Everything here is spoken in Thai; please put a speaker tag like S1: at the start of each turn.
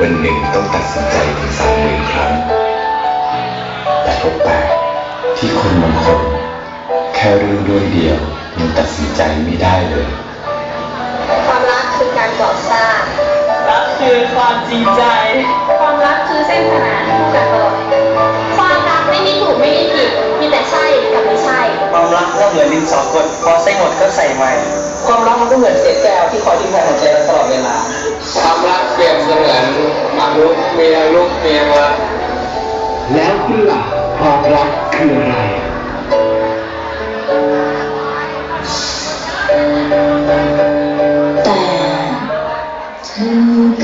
S1: วันหนึ่งต้องตัดสินใจถึงสามหมื่นครั้ง แต่ก็แปลกที่คนบางคน แค่เรื่องเรื่องเดียวยังตัดสินใจไม่ได้เลย
S2: ความรักคือการก่อสร้าง
S3: รักคือความจริงใจ
S2: ความรักคือเส้นขนานคู่กันตลอดความรักไม่มีถูกไม่มีผิดมีแต่ใช่กับไม่ใช่
S4: ความรักก็เหมือนดินสอคนพอใส่หมดก็ใส่ใหม่
S5: ความรักมันก็เหมือนเศษแก้วที่คอยทิ้งไว้หัวใจเราตลอดเว
S6: หมากรุกเมียลุกเมียมา
S7: แล้วคุณล่ะความรักคืออะไร
S8: แต่เธอ